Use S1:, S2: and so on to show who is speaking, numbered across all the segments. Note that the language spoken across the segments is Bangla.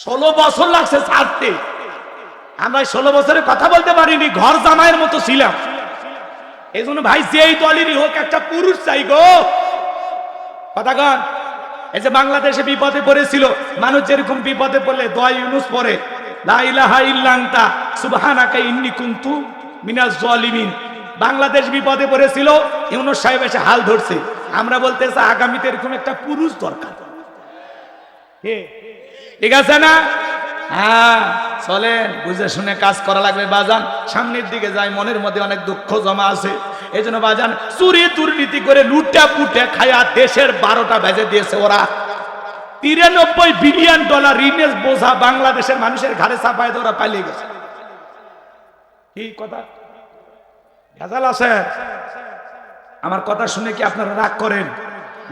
S1: ষোলো বছর লাগছে ছাড়তে। আমরা ষোলো বছরে কথা বলতে পারিনি, ঘর জামাইয়ের মতো ছিলাম। এই জন্য ভাই, যেই দলেরই হোক, একটা পুরুষ চাই গো। কথা কন। এই যে বাংলাদেশে বিপদে পড়েছিল, মানুষ যেরকম বিপদে পড়লে দয় ইউনুস পরে বাংলাদেশ বিপদে পড়েছিল, ইউনুস সাহেব এসে হাল ধরছে। আমরা বলতেছি আগামীতে এরকম একটা পুরুষ দরকার? ঠিক আছে না? হ্যাঁ চলেন, বুঝে শুনে কাজ করা লাগবে, বাজান। সামনের দিকে যাই, মনের মধ্যে অনেক দুঃখ জমা আছে। এই জন্য, বাজান, চুরি দুর্নীতি করে লুটা পুটে খায়া দেশের বারোটা বেজে দিয়েছে ওরা। তিরানব্বই বিলিয়ন ডলার ঋণের বোঝা বাংলাদেশের মানুষের ঘাড়ে চাপায় ওরা পালিয়ে গেছে। কি কথা? ভেজাল আছে? আমার কথা শুনে কি আপনারা রাগ করেন?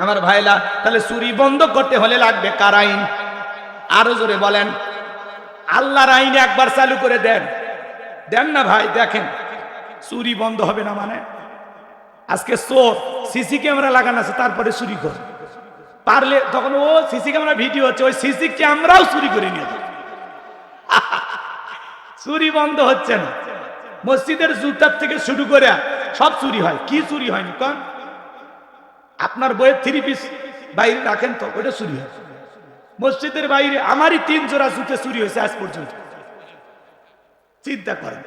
S1: আমার ভাইলা, তাহলে চুরি বন্ধ করতে হলে লাগবে কার আইন আরও জোরে বলেন, আল্লাহর আইন একবার চালু করে দেন। দেন না ভাই, দেখেন, চুরি বন্ধ হবে না মানে? আজকে চোর সিসি ক্যামেরা লাগানো আছে, তারপরে চুরি করে। পারলে তখন ও সিসি ক্যামেরা ভিডিও হচ্ছে, ওই সিসি ক্যামেরাও চুরি করে নিয়ে যাবে। চুরি বন্ধ হচ্ছে না। মসজিদের জুতার থেকে শুরু করে সব চুরি হয়। কি চুরি হয়নি কন? আপনার বইয়ের থ্রি পিস বাইরে রাখেন তো ওটা চুরি হয়। মসজিদের বাইরে আমারই তিন জোড়া জুতে চুরি হয়েছে আজ পর্যন্ত। চিন্তা করেন,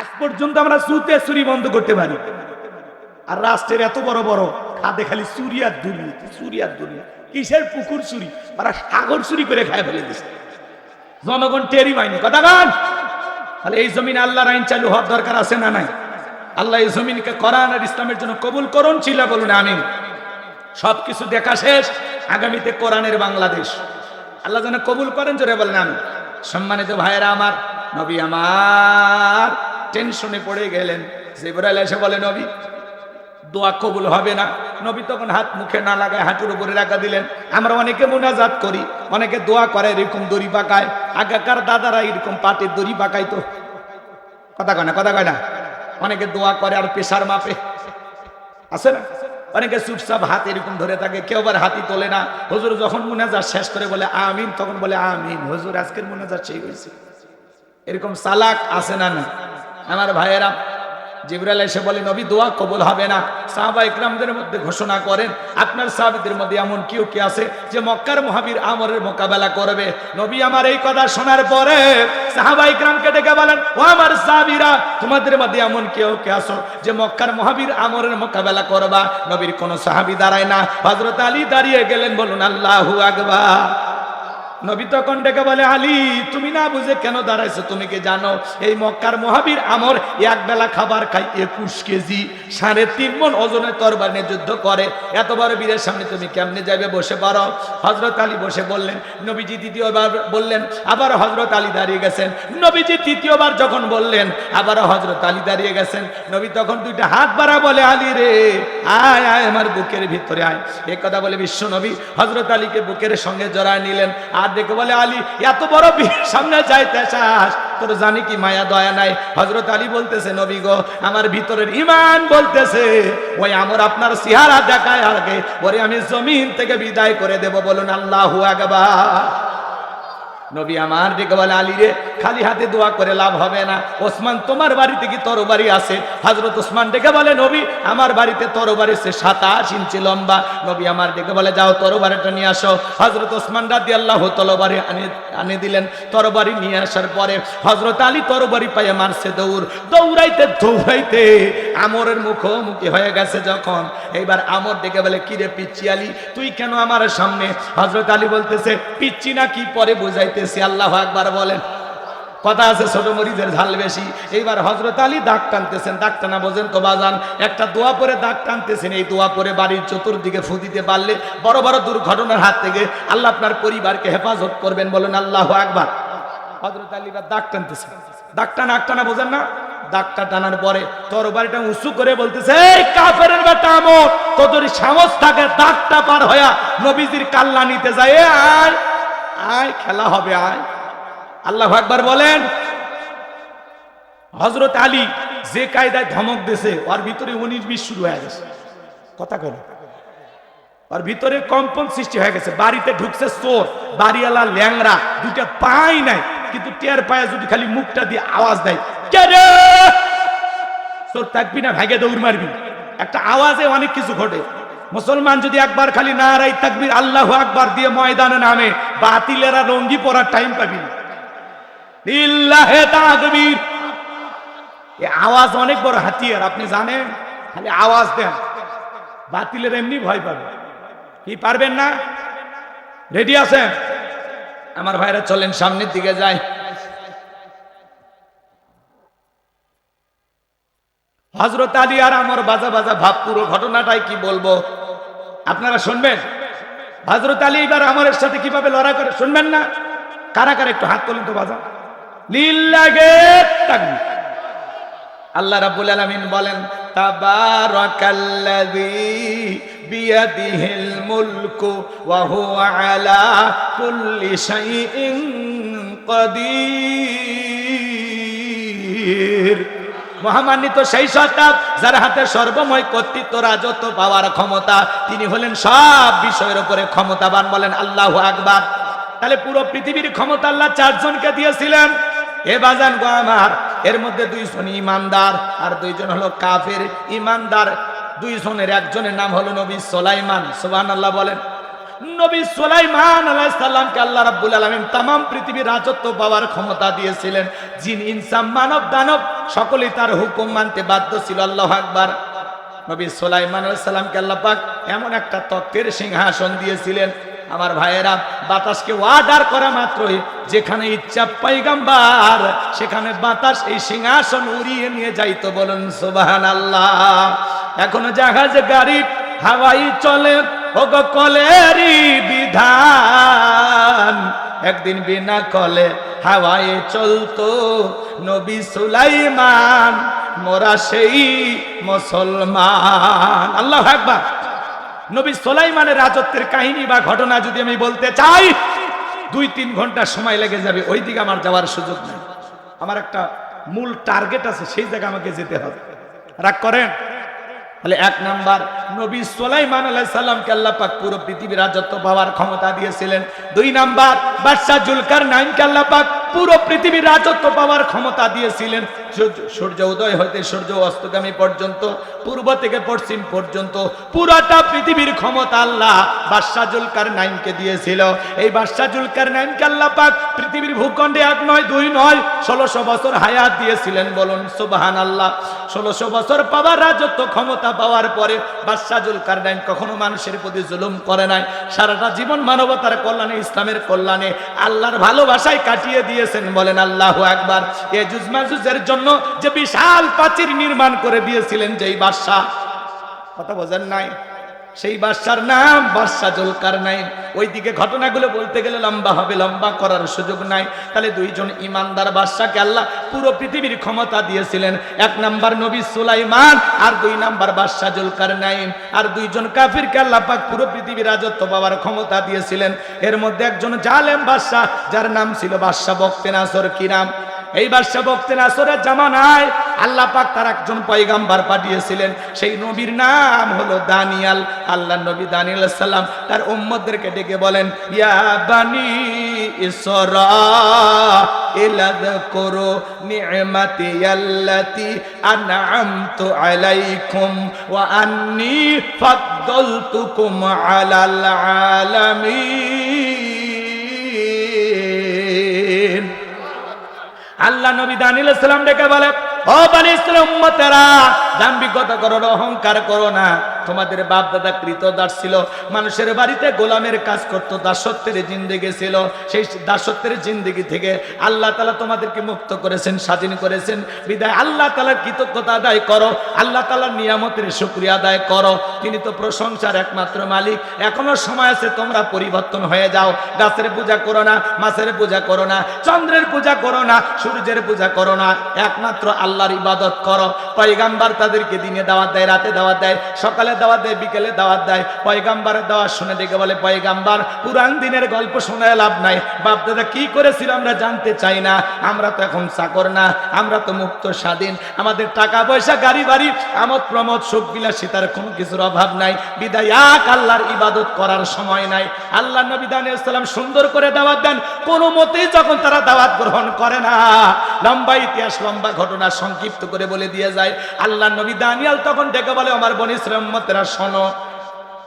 S1: আজ পর্যন্ত আমরা জুতে চুরি বন্ধ করতে পারি। আর রাষ্ট্রের এত বড় বড় খাদে খালি চুরি আর দুর্নীতি, চুরি আর দুর্নীতি। কিসের পুকুর চুরি? ওরা সাগর চুরি করে খায় ফেলে দিচ্ছে জনগণ টেরি পায়নি। কথা গান তাহলে এই জমিন আল্লাহর আইন চালু হওয়ার দরকার আছে না নাই? আল্লাহ এই জমিনকে কোরআন আর ইসলামের জন্য কবুল করুন ছিল বলুন, আমিন। সবকিছু দেখা শেষ। আগামীতে কোরআনের বাংলাদেশ। আল্লাহ যেন কবুল করেন, জোরে বলেন আমি সম্মানিত ভাইয়েরা আমার, নবী আমার টেনশনে পড়ে গেলেন। জিবরাইল এসে বলে, নবী, দোয়া কবুল হবে না। নবী তখন হাত মুখে না লাগায় হাঁটুর উপরে রাখা দিলেন। আমরা অনেকে মোনাজাত করি, অনেকে দোয়া করে এরকম দড়ি পাকায়। আগেকার দাদারা এরকম পাটের দড়ি পাকাইতো। কথা কয় না, কথা কয় না। অনেকে দোয়া করে আর পেশার মাপে। আছে না? অনেকে চুপচাপ হাত এরকম ধরে থাকে, কেউ আবার হাতি তোলে না। হজুর যখন মোনাজাত শেষ করে বলে আমিন, তখন বলে আমিন। হজুর, আজকের মোনাজাত সেই হয়েছে। এরকম সালাক আছে না না আমার ভাইয়েরা জিবরাল এসে বলে, নবী, দোয়া কবুল হবে না। সাহাবা ইকরামদের মধ্যে ঘোষণা করেন, আপনার সাহাবিদের মধ্যে এমন কেউ কে আছে যে মক্কার মহাবীর আমরের মোকাবেলা করবে? নবী আমার এই কথা শোনার পরে সাহাবা ইকরামকে ডেকে বলেন, ও আমার সাহাবীরা, তোমাদের মধ্যে এমন কেউ কে আসো যে মক্কার মহাবীর আমরের মোকাবেলা করবা? নবীর কোনো সাহাবী দাঁড়ায় না। হযরত আলী দাঁড়িয়ে গেলেন, বলুন, আল্লাহু আকবার। নবী তখন ডেকে বলে, আলী, তুমি না বুঝে কেন দাঁড়াইছো? তুমি কি জানো? এই মক্কার মহাবীর আমর এক বেলা খাবার খাই একুশ কেজি, সাড়ে তিন মন ওজনের তরবার নিয়ে যুদ্ধ করে। এত বড় বীরের সামনে তুমি কেমনে যাবে বসে পারো হজরত আলী বসে বললেন, নবীজি দ্বিতীয়বার বললেন, আবার হজরত আলী দাঁড়িয়ে গেছেন। নবীজি তৃতীয়বার যখন বললেন, আবার হজরত আলী দাঁড়িয়ে গেছেন। নবী তখন দুইটা হাত বাড়া বলে, আলী রে, আয় আয় আমার বুকের ভিতরে আয়। এ কথা বলে বিশ্ব নবী হজরত আলীকে বুকের সঙ্গে জড়ায় নিলেন। আর দেখে বলে, আলী, এত বড় বীর সামনে যাইতে তোর জানি কি মায়া, দয়া নাই? হজরত আলী বলতেছে, নবী গো, আমার ভিতরের ইমান বলতেছে, ওই আমার আপনার সিহারা দেখায় আগে ওরে আমি জমিন থেকে বিদায় করে দেব। বলুন, আল্লাহ আকবার। নবী আমার দিকে বলে, আলী রে, খালি হাতে দোয়া করে লাভ হবে না। ওসমান, তোমার বাড়িতে কি তরবারি আছে? হজরত ওসমান ডেকে বলে, নবী, আমার বাড়িতে তরবারি সে সাতাশ ইঞ্চি লম্বা। নবী আমার দিকে বলে, যাও, তরবারিটা নিয়ে আসো। হজরত ওসমান রাদি আল্লাহ তরবারি আনে দিলেন তরবারি নিয়ে আসার পরে হজরত আলী তরবারি পায়ে মারছে দৌড়। দৌড়াইতে দৌড়াইতে আমরের মুখোমুখি হয়ে গেছে যখন। এইবার আমর ডেকে বলে কিরে পিচ্ছি আলী, তুই কেন আমার সামনে? হজরত আলী বলতেছে পিচ্ছি না কি পরে বুঝাইতেছি আল্লাহ একবার বলেন। কথা আছে ছোট মরিচের ঝাল বেশি। এইবার হজরত আলী দাগ টানতেছেন, দাগ টানা বোঝেন তো বাজান। একটা দোয়া পরে দাগ টানতেছেন, এই দোয়া পরে বাড়ির চতুর্দিকে ফু দিতে পারলে বড় বড় দুর্ঘটনার হাত থেকে আল্লাহ আপনার পরিবারকে হেফাজত করবেন বলেন আল্লাহ একবার হজরত আলী এবার দাগ টানতেছেন। দাগ টানা, আগ টানা বোঝেন না? দাগটা টানার পরে তরবারিটা উঁচু করে বলতেছে, এই কাফের বেটা আমর, তোদের সাহস থাকে দাগটা পার হয়া নবীজির কাল্লা নিতে যায়। এ আয়, খেলা হবে, আয়। আল্লাহ একবার বলেন হজরত আলী যে কায়দায় ধমক দিছে ওর ভিতরে উনিশ বিশ শুরু হয়ে গেছে। কথা কেন আর ভিতরে কম্পন সৃষ্টি হয়ে গেছে। বাড়িতে ঢুকছে চোর, বাড়িওয়ালা ল্যাংরা দুইটা পাই নাই, কিন্তু টের পায়ে যদি খালি মুখটা দিয়ে আওয়াজ দেয়। চোর থাকবি না ভাগে দৌড় মারবি। একটা আওয়াজে অনেক কিছু ঘটে। মুসলমান যদি একবার খালি না রাই থাকবি আল্লাহ আকবার দিয়ে ময়দানে নামে, বাতিলেরা রঙ্গি পড়ার টাইম পাবি তাকবীর। এই আওয়াজ অনেক বড় হাতিয়ার, আপনি জানেন? খালি আওয়াজ দেন। বাতিলের এমনি ভয় পাবে। কি, পারবেন না? রেডি আছেন? আমার ভাইরা, চলেন সামনের দিকে যাই। হজরত আলী আর আমার বাজা বাজা ভাব, পুরো ঘটনাটাই কি বলব? আপনারা শুনবেন? হজরত আলী এবার আমাদের সাথে কীভাবে লড়াই করে, শুনবেন না? কারা কারা একটু হাত তোলেন তো বাজা লিল্লাগে আল্লাহ রাব্বুল আলামিন বলেন, তাবারাকাল্লাযী মহামান্বিত সেই সত্তা যার হাতে সর্বময় কর্তৃত্ব, রাজত্ব পাওয়ার ক্ষমতা, তিনি হলেন সব বিষয়ের উপরে ক্ষমতাবান বলেন আল্লাহ আকবার। তাহলে পুরো পৃথিবীর ক্ষমতা আল্লাহ চারজনকে দিয়েছিলেন। এ বাজান গো আমার, এর মধ্যে দুইজন ইমানদার আর দুইজন হলো কাফের। ইমানদার দুইজনের, একজনের নাম হলো নবী সোলাইমান সুবহান আল্লাহ বলেন। নবী সুলাইমান আলাইসাল্লামকে আল্লাহ রাব্বুল আলামিন তাম পৃথিবীর রাজত্ব পাওয়ার ক্ষমতা দিয়েছিলেন। জিন, ইনসান, মানব, দানব, সকলেই তার হুকুম মানতে বাধ্য ছিল, আল্লাহ আকবার। নবী সোলাইমান আলাইসাল্লামকে আল্লাহ পাক এমন একটা তত্ত্বের সিংহাসন দিয়েছিলেন। আমার ভাইয়েরা, বাতাসকে ওয়াদার করা মাত্রই যেখানে ইচ্ছা পাইগাম্বার সেখানে বাতাস এই সিংহাসন উড়িয়ে নিয়ে যাইতো বলুন সোবাহান আল্লাহ এখনও জাহাজ, গাড়ি, হাওয়াই চলে ওগ কলেরই বিধান। একদিন বিনা কলে হাওয়ায় চলতো নবী সুলাইমান, মোরা সেই মুসলমান। আল্লাহ একবার নবী সোলাইমানের রাজত্বের কাহিনী বা ঘটনা যদি আমি বলতে চাই, দুই তিন ঘণ্টা সময় লেগে যাবে ওই দিকে আমার যাওয়ার সুযোগ নেই। আমার একটা মূল টার্গেট আছে, সেই জায়গায় আমাকে যেতে হবে। রাগ করেন? তাহলে এক নাম্বার, নবী সোলাইমান আলাই সাল্লামকে আল্লাহ পাক পুরো পৃথিবীর রাজত্ব পাওয়ার ক্ষমতা দিয়েছিলেন। দুই নাম্বার, বাদশাহ জুলকার নাইনকে আল্লাহ পাক পুরো পৃথিবীর রাজত্ব পাওয়ার ক্ষমতা দিয়েছিলেন। সূর্য- উদয় হইতে সূর্য অস্তগামী পর্যন্ত, পূর্ব থেকে পশ্চিম পর্যন্ত পুরাটা পৃথিবীর ক্ষমতা আল্লাহ বাদশা জুলকার নাইনকে দিয়েছিল। এই বাদশা জুলকার নাইনকে আল্লাহ পাক পৃথিবীর ভূখণ্ডে এক নয়, দুই নয়, ষোলোশো বছর হায়াত দিয়েছিলেন বলুন সুবাহান আল্লাহ ষোলোশো বছর পাওয়ার রাজত্ব ক্ষমতা পাওয়ার পরে বাদশা জুলকার নাইন কখনো মানুষের প্রতি জুলুম করে নাই। সারাটা জীবন মানবতার কল্যাণে, ইসলামের কল্যাণে, আল্লাহর ভালোবাসায় কাটিয়ে দিয়েছেন বলেন আল্লাহ একবার এ জুজমাজুজের জন্য যে বিশাল প্রাচীর নির্মাণ করে দিয়েছিলেন যেই বাদশাহ। কথা বোঝেন নাই? সেই বাদশার নাম বাদশা জুলকার নাই ওইদিকে ঘটনাগুলো বলতে গেলে লম্বা হবে, লম্বা করার সুযোগ নাই। তাহলে দুইজন ইমানদার বাদশাকে আল্লাহ পুরো পৃথিবীর ক্ষমতা দিয়েছিলেন। এক নাম্বার নবী সুলাইমান আর দুই নাম্বার বাদশা জুলকার নাইন আর দুইজন কাফিরকে আল্লাহ পাক পুরো পৃথিবীর রাজত্ব পাওয়ার ক্ষমতা দিয়েছিলেন। এর মধ্যে একজন জালেম বাদশাহ, যার নাম ছিল বাদশা বক্তে নাসর কি নাম এই বাদশা বক্তে নাসরের জামানায় আল্লাহ পাক তার একজন পয়গাম্বার পাঠিয়েছিলেন। সেই নবীর নাম হলো দানিয়াল। আল্লাহ নবী দানিয়াল সাল্লাম তার উম্মতদেরকে ডেকে বলেন, ইয়া বানি ইসরা ইলাদ করো নি'মাতি আল্লাতি আলাইকুম ওয়া আন্নি ফাদ্দালতুকুম আলাল আলামিন। আল্লাহ নবী দানিল ইসলাম ডেকে বলে আল্লাহ তালা আল্লাহ আল্লাহ নিয়ামতের শুক্রিয়া আদায় করো। তিনি তো প্রশংসার একমাত্র মালিক। এখনও সময় আছে, তোমরা পরিবর্তন হয়ে যাও। গাছের পূজা করো না, মাছের পূজা করো না, চন্দ্রের পূজা করো না, সূর্যের পূজা করো না। একমাত্র আল্লাহর ইবাদত করো। পয়গাম্বার তাদেরকে দিনে দাওয়াত দেয়, রাতে দাওয়াত দেয়, সকালে দাওয়াত দেয়, বিকেলে দাওয়াত দেয়। পয়গাম্বারের দাওয়াত শুনে দেখে বলে, পয়গাম্বার পুরান দিনের গল্প শোনায় লাভ নাই। বাপ দাদা, কি করেছিল আমরা জানতে চাই না। আমরা তো এখন চাকর না, আমরা তো মুক্ত, স্বাধীন। আমাদের টাকা পয়সা গাড়ি বাড়ি আমোদ প্রমোদ সুখ বিলাসিতার কোনো কিছুর অভাব নাই। বিদায় এক আল্লাহর ইবাদত করার সময় নাই। আল্লাহ নবী দানিয়ালাম সুন্দর করে দাওয়াত দেন। কোনো মতেই যখন তারা দাওয়াত গ্রহণ করে না, লম্বা ইতিহাস, লম্বা ঘটনা সংক্ষিপ্ত করে বলে দিয়ে যায়, আল্লাহ নবী দানিয়াল তখন ডেকে বলে, আমার বনিশ্রমতেরা শোনো,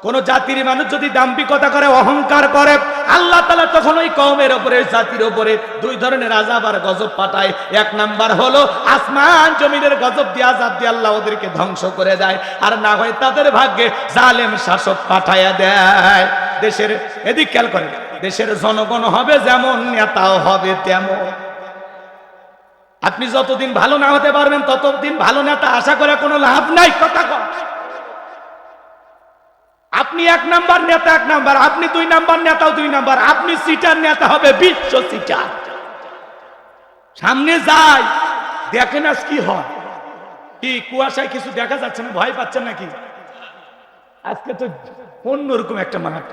S1: কোন জাতির মানুষ যদি দাম্পিকতা করে, অহংকার করে, আল্লাহ তালা তখন ওই কমের ওপরে জাতির ওপরে দুই ধরনের আজাব আর গজব পাঠায়। এক নাম্বার হলো, আসমান জমিনের গজব দিয়ে আজাব দিয়ে আল্লাহ ওদেরকে ধ্বংস করে দেয়, আর না হয় তাদের ভাগ্যে জালেম শাসক পাঠাইয়া দেয়। দেশের, এদিক খেয়াল করে দেশের জনগণ হবে যেমন, নেতাও হবে তেমন। আপনি যতদিন ভালো না হতে পারবেন, ততদিন ভালো নেতা আশা করে কোনো লাভ নাই, কথা কর আপনি এক নাম্বার নেতা, এক নাম্বার, আপনি দুই নাম্বার নেতাও দুই নাম্বার, আপনি সিটার নেতা হবে বিশ্ব সিটার। সামনে যাই, দেখেন আজ কি হয়। কি কুয়াশায় কিছু দেখা যাচ্ছে না, ভয় পাচ্ছেন নাকি? আজকে তো অন্যরকম একটা মাঠ।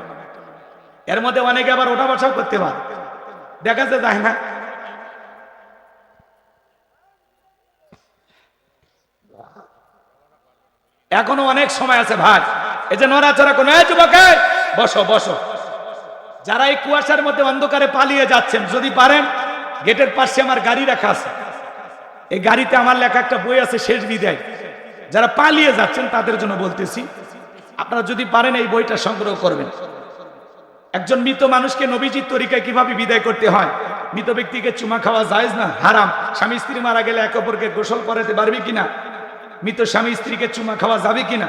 S1: এর মধ্যে অনেকে আবার ওঠা বসাও করতে পারে। দেখা যায় না? এখনও অনেক সময় আছে ভাই। এই যে নড়াচড়া কোনো যুবকে, বসো বসো। যারা এই কুয়াশার মধ্যে অন্ধকারে পালিয়ে যাচ্ছেন, যদি পারেন, গেটের পাশে আমার গাড়ি রাখা আছে। এই গাড়িতে আমার লেখা একটা বই আছে, শেষ বিদায়। যারা পালিয়ে যাচ্ছেন, তাদের জন্য বলতেছি, আপনারা যদি পারেন, এই বইটা সংগ্রহ করবেন। একজন মৃত মানুষকে নবীজির তরিকায় কীভাবে বিদায় করতে হয়? মৃত ব্যক্তিকে চুমা খাওয়া যায় না? হারাম। স্বামী স্ত্রী মারা গেলে এক অপরকে গোসল করাতে পারবে কিনা? মৃত স্বামী স্ত্রীকে চুমা খাওয়া যাবে কিনা?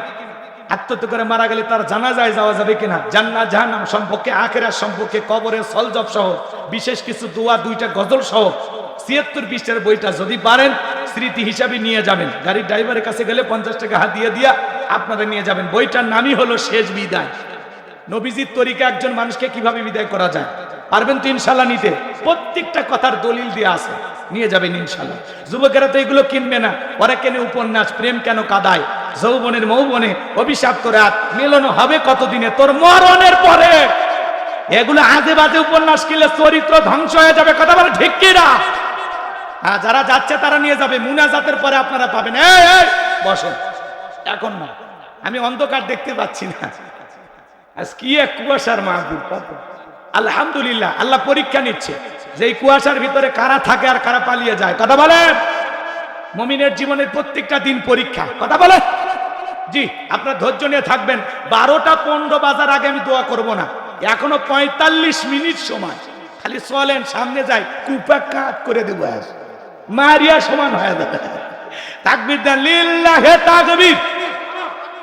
S1: আত্মহত্যা করে মারা গেলে তার জানা যায় যাওয়া যাবে কিনা? জান্না জাহান্নাম সম্পর্কে আখেরার সম্পর্কে, কবরের সলজব সহ, বিশেষ কিছু দোয়া, দুইটা গজল সহ, ছিয়াত্তর পৃষ্ঠার বইটা যদি পারেন, স্মৃতি হিসাবে নিয়ে যাবেন। গাড়ির ড্রাইভারের কাছে গেলে পঞ্চাশ টাকা হাত দিয়ে দিয়া আপনারা নিয়ে যাবেন। বইটার নামই হলো শেষ বিদায়। নবীজির তরিকা একজন মানুষকে কীভাবে বিদায় করা যায়? পারবেন তো ইনশাল্লাহ নিতে। প্রত্যেকটা কথার দলিল দিয়ে আছে। নিয়ে যাবেন ইনশাল্লাহ। যুবকেরা তো এগুলো কিনবে না। ওরা কেনে উপন্যাস, প্রেম কেন কাদায়? যৌবনের, মৌবনে অভিশাপ্ত রাত মিলন হবে কতদিনে? তোর মরণের পরে। এগুলো আজে বাজে উপন্যাস কিনলে চরিত্র ধ্বংস হয়ে যাবে। কথা বলে ঠিক কিনা? হ্যাঁ যারা যাচ্ছে তারা নিয়ে যাবে। মুনাজাতের পরে আপনারা পাবেন। বসেন। এখন না। আমি অন্ধকার দেখতে পাচ্ছি না। আজ কি এক কুয়াশার মাহবুব আলহামদুলিল্লাহ, আল্লাহ পরীক্ষা নিচ্ছে। যে কুয়াশার ভিতরে কারা থাকে আর কারা পালিয়ে যায়, কথা বলেন। মমিনের জীবনের প্রত্যেকটা দিন পরীক্ষা, কথা বলেন। জি, আপনার ধৈর্য নিয়ে থাকবেন। বারোটা পনেরো বাজার আগে আমি দোয়া করব না। এখনও পঁয়তাল্লিশ মিনিট সময়। খালি চলেন, সামনে যাই। কুপা কাত করে দেবো আজ। মারিয়া সমান হয়ে যাবে। তাকবির দেন, লিল্লাহে তাকবির।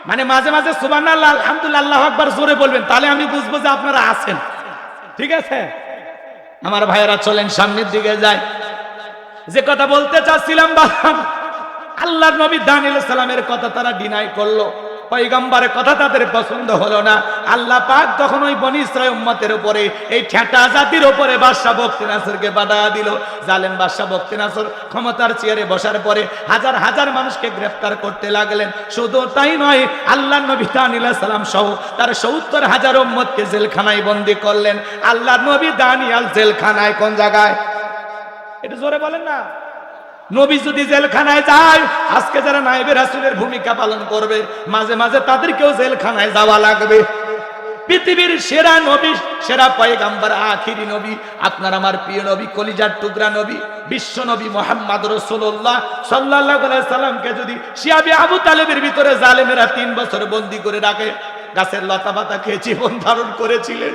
S1: মানে মাঝে মাঝে আলহামদুলিল্লাহ, আল্লাহু আকবার জোরে বলবেন। তাহলে আমি বুঝব যে আপনারা আছেন। ঠিক আছে? আমার ভাইয়েরা চলেন, সামনের দিকে যায় যে কথা বলতে চাচ্ছিলাম, বাবা আল্লাহ নবী দানিল সালামের কথা তারা ডিনাই করল। পৈগম্বরের কথা তাদের পছন্দ হলো না। আল্লাহ পাক তখন ওই বনি ইসরায়েল উম্মতের উপরে, এই ঠেটা জাতির উপরে বাদশাহ বক্তি নাসরকে বাধা দিল। জালেম বাদশাহ বক্তি নাসর ক্ষমতার চেয়ারে বসার পরে হাজার হাজার মানুষকে গ্রেফতার করতে লাগলেন। শুধু তাই নয়, আল্লাহ নবী দানিল সালাম সহ তার সত্তর হাজার উম্মতকে জেলখানায় বন্দি করলেন। আল্লাহ নবী দানিয়াল জেলখানায় কোন জায়গায়? এটা জোরে বলেন না। নবী যদি জেলখানায় যায়, আজকে যারা নাইবে রাসুলের ভূমিকা পালন করবে, মাঝে মাঝে তাদেরকেও জেলখানায় যাওয়া লাগবে। পৃথিবীর সেরা নবী, সেরা পয়গাম্বার, আখিরি নবী, আপনার আমার প্রিয় নবী, কলিজার টুকরা নবী, বিশ্ব নবী মোহাম্মদ রসুল্লাহ সাল্লাহ সাল্লামকে যদি শিয়াবি আবু তালেবের ভিতরে জালেমেরা তিন বছর বন্দি করে রাখে গাছের লতা পাতা খেয়ে জীবন ধারণ করেছিলেন।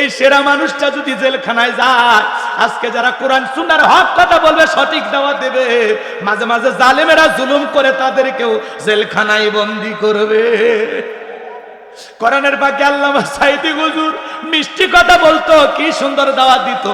S1: এই সেরা মানুষটা যদি জেলখানায় যায়, আজকে যারা কোরআন সুনার হক কথা বলবে, সঠিক দেওয়া দেবে। মাঝে মাঝে জালেমেরা জুলুম করে তাদেরকেও জেলখানায় বন্দি করবে। কোরআনের বাকি আল্লাহ সাইদি হুজুর মিষ্টি কথা বলতো, কি সুন্দর দাওয়াত দিত।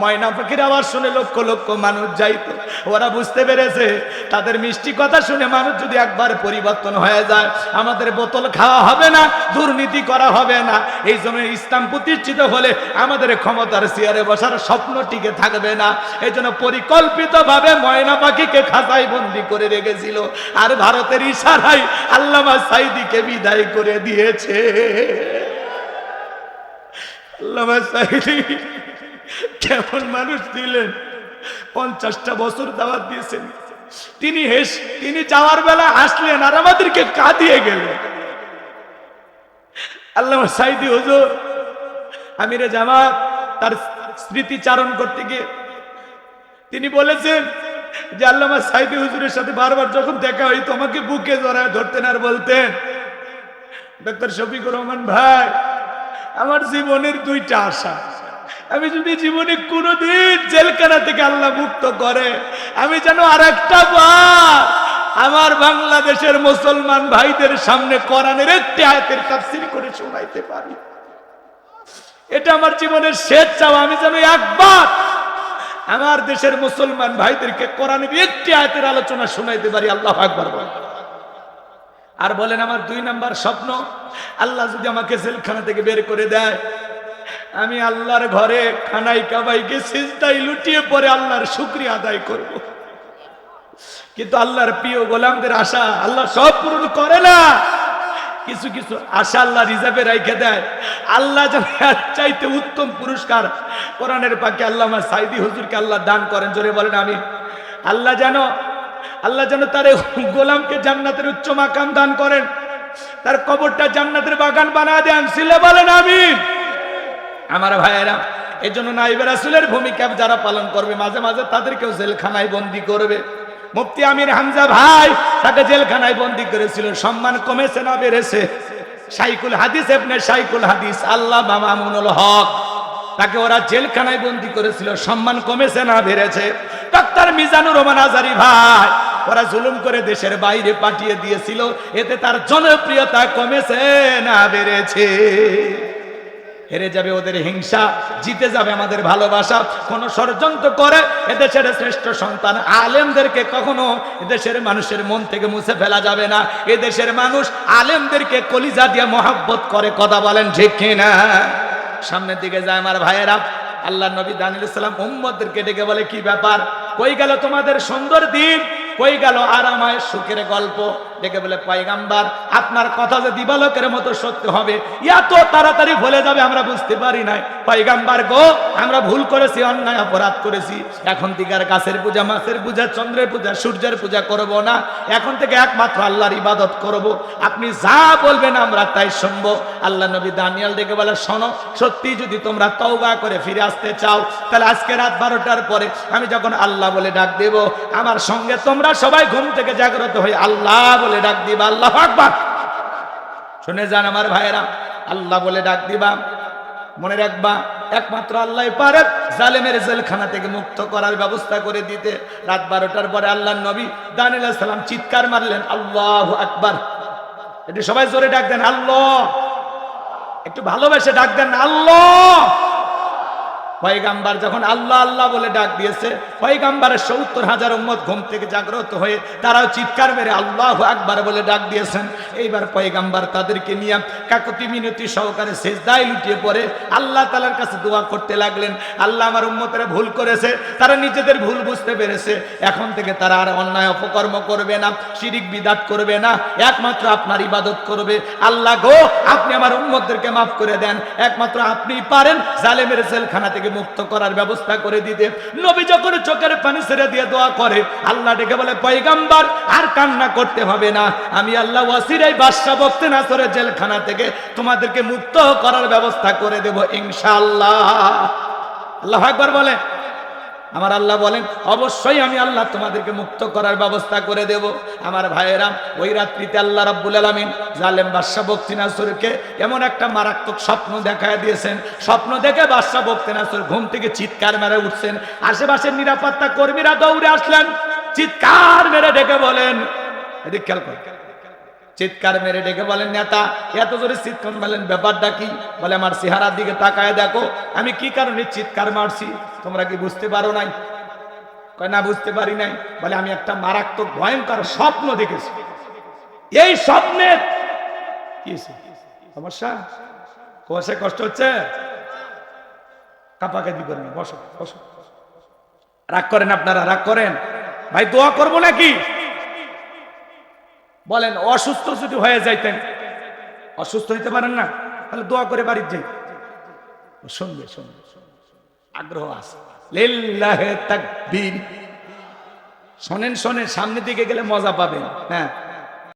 S1: ময়না পাখির আওয়াজ শুনে লক্ষ লক্ষ মানুষ যাইতো। ওরা বুঝতে পেরেছে, তাদের মিষ্টি কথা শুনে মানুষ যদি একবার পরিবর্তন হয়ে যায়, আমাদের বোতল খাওয়া হবে না, দুর্নীতি করা হবে না। এই জন্য ইসলাম প্রতিষ্ঠিত হলে আমাদের ক্ষমতার চেয়ারে বসার স্বপ্ন টিকে থাকবে না। এই জন্য পরিকল্পিত ভাবে ময়না পাখিকে খাতায় বন্দি করে রেখেছিল। আর ভারতের ইশারায় আল্লামা সাইদিকে বিদায় করে দিয়েছে। সাইদি, কেমন মানুষ দিলেন। পঞ্চাশটা বছর দাওয়াত দিয়েছেন। তিনি হেস, তিনি যাওয়ার বেলা আসলেন আর আমাদেরকে কাঁদিয়ে গেলেন। আল্লামা সাইদি, হুজুর, আমিরে জামাত তার স্মৃতিচারণ করতে গিয়ে তিনি বলেছেন যে, আল্লামা সাইদি হুজুরের সাথে বারবার যখন দেখা হয়, তোমাকে বুকে জড়ায় ধরতেন আর বলতেন ডক্টর শফিকুর রহমান ভাই, আমার জীবনের দুইটা আশা। আমি যদি জীবনে কোনোদিন জেলখানা থেকে আল্লাহ মুক্ত করে, আমি যেন আর একটা আমার বাংলাদেশের মুসলমান ভাইদের সামনে কোরআনের একটি আয়াতের তাফসীর করে শোনাইতে পারি। এটা আমার জীবনের শেষ চাওয়া। আমি যেন একবার আমার দেশের মুসলমান ভাইদেরকে কোরআনের একটি আয়াতের আলোচনা শোনাইতে পারি। আল্লাহ আকবার বলেন। আর বলেন, আমার দুই নাম্বার স্বপ্ন, আল্লাহ যদি আমাকে জেলখানা থেকে বের করে দেয়, আমি আল্লাহর ঘরে খানাই কাবাইকে সিজদাই লুটিয়ে পরে আল্লাহর শুক্রিয়া আদায় করব। কিন্তু আল্লাহর প্রিয় গোলামদের আশা আল্লাহ সব পূরণ করে না। কিছু কিছু আশা আল্লাহ রিজার্ভে রাইখে দেয়। আল্লাহ যেন চাইতে উত্তম পুরস্কার কোরআনের পাকে আল্লাহ সাইদি হুজুরকে আল্লাহ দান করেন। জোরে বলেন আমি আল্লাহ যেন আল্লাহ যেন তার গোলামকে জান্নাতের উচ্চ মাকাম দান করেন। তার কবরটা জান্নাতের বাগান বানা দেন। সিলে বলেন আমি আমার ভাইয়েরা এই জন্য নাইবে রাসুলের ভূমিকা যারা পালন করবে, মাঝে মাঝে তাদেরকেও জেলখানায় বন্দি করবে। মুফতি আমির হামজা ভাই তাকে জেলখানায় বন্দি করেছিল। সম্মান কমেছে না বেড়েছে। সাইকুল হাদিস এপনে সাইকুল হাদিস আল্লাহ মামামুনুল হক, তাকে ওরা জেলখানায় বন্দি করেছিল। সম্মান কমেছে না বেড়েছে। ডাক্তার মিজানুর রহমান আজারি ভাই, ওরা জুলুম করে দেশের বাইরে পাঠিয়ে দিয়েছিল, এতে তার জনপ্রিয়তা কমেছে না বেড়েছে। হেরে যাবে ওদের হিংসা, জিতে যাবে আমাদের ভালোবাসা, কোন ষড়যন্ত্র করে এদেশের শ্রেষ্ঠ সন্তান আলেমদেরকে কখনো এদেশের মানুষের মন থেকে মুছে ফেলা যাবে না। এদেশের মানুষ আলেমদেরকে কলিজা দিয়ে মহাব্বত করে, কথা বলেন ঠিক কিনা? সামনের দিকে যায় আমার ভাইয়েরা আল্লাহ নবী দানিল ইসলাম ডেকে বলে, কি ব্যাপার? কই গেল তোমাদের সুন্দর দিন? কই গেল আরামায় সুখের গল্প? ডেকে বলে, পয়গাম্বার, আপনার কথা যে দিবালকের মতো সত্য হবে, এত তাড়াতাড়ি ভুলে যাবে আমরা বুঝতে পারি নাই। পয়গাম্বার গো, আমরা ভুল করেছি, অন্যায় অপরাধ করেছি। এখন থেকে আর গাছের পূজা, মাছের পূজা, চন্দ্রের পূজা, সূর্যের পূজা করব না। এখন থেকে একমাত্র আল্লাহর ইবাদত করব। আপনি যা বলবেন আমরা তাই শুনব। আল্লাহ নবী দানিয়াল ডেকে বলে, শোনো, সত্যি যদি তোমরা তওবা করে ফিরে আসতে চাও, তাহলে আজকে রাত বারোটার পরে আমি যখন আল্লাহ বলে ডাক দেব, আমার সঙ্গে তোমরা সবাই ঘুম থেকে জাগ্রত হয়ে আল্লাহ বলে ডাক দিবা, আল্লাহ আকবার। শুনে যান আমার ভাইয়েরা, আল্লাহ বলে ডাক দিবা। মনে রাখবা, একমাত্র আল্লাহ পারে জালেমের জেলখানা থেকে মুক্ত করার ব্যবস্থা করে দিতে। রাত বারোটার পরে আল্লাহ নবী দানিল সালাম চিৎকার মারলেন, আল্লাহ আকবার। একটু সবাই জোরে ডাক দেন, আল্লাহ। একটু ভালোবেসে ডাক দেন, আল্লাহ। পয়গাম্বার যখন আল্লাহ আল্লাহ বলে ডাক দিয়েছে, পয়গাম্বারের সত্তর হাজার উম্মত ঘুম থেকে জাগ্রত হয়ে তারাও চিৎকার মেরে আল্লাহ আকবার বলে ডাক দিয়েছেন। এইবার পয়গাম্বার তাদেরকে নিয়ে কাকতি মিনতি সহকারে শেষদায় লুটিয়ে পড়ে আল্লাহ তালার কাছে দোয়া করতে লাগলেন। আল্লাহ আমার উম্মতেরা ভুল করেছে, তারা নিজেদের ভুল বুঝতে পেরেছে। এখন থেকে তারা আর অন্যায় অপকর্ম করবে না, শিরিক বিদাত করবে না, একমাত্র আপনার ইবাদত করবে। আল্লাহ গো, আপনি আমার উম্মতদেরকে মাফ করে দেন। একমাত্র আপনি পারেন, জালেমের জেলখানা থেকে মুক্ত করার ব্যবস্থা করে দিতে। নবী যখন চোখের পানি ছেড়ে দিয়ে দোয়া করে, আল্লাহ ডেকে বলে, পয়গাম্বার, আর কান্না করতে হবে না। আমি আল্লাহ ওয়াসিরাই বাদশা বক্তে না করে জেলখানা থেকে তোমাদেরকে মুক্ত করার ব্যবস্থা করে দেব ইনশাআল্লাহ। আল্লাহ একবার বলে আমার আল্লাহ বলেন, অবশ্যই আমি আল্লাহ তোমাদেরকে মুক্ত করার ব্যবস্থা করে দেব। আমার ভাইয়েরা, ওই রাত্রিতে আল্লাহ রাব্বুল আলামিন জালেম বাদশাহ বক্তিনাসুরকে এমন একটা মারাত্মক স্বপ্ন দেখায় দিয়েছেন। স্বপ্ন দেখে বাদশাহ বক্তিনাসুর ঘুম থেকে চিৎকার মেরে উঠছেন। আশেপাশের নিরাপত্তা কর্মীরা দৌড়ে আসলেন, চিৎকার মেরে ডেকে বলেন, এদিক খেয়াল চিৎকার মেরে ডেকে বলেন, নেতা, এত জোরে চিৎকার মারলেন, ব্যাপারটা কি? বলে, আমার চেহারার দিকে তাকায় দেখো, আমি কি কারণে চিৎকার মারছি? তোমরা কি বুঝতে পারো নাই? না, বুঝতে পারি নাই। বলে, আমি একটা মারাত্মক, ভয়ঙ্কর স্বপ্ন দেখেছি। এই স্বপ্নে সমস্যা? কোষে কষ্ট হচ্ছে? কাপাকাপি করেন বসো বসো। রাগ করেন আপনারা, রাগ করেন। ভাই, দোয়া করব নাকি? বলেন, অসুস্থ যদি হয়ে যাইতেন, অসুস্থ হইতে পারেন না? তাহলে দোয়া করে বাড়ির যাই। শুনবে শুনবে আগ্রহ আছে। শোনেন শোনেন, সামনের দিকে গেলে মজা পাবেন। হ্যাঁ।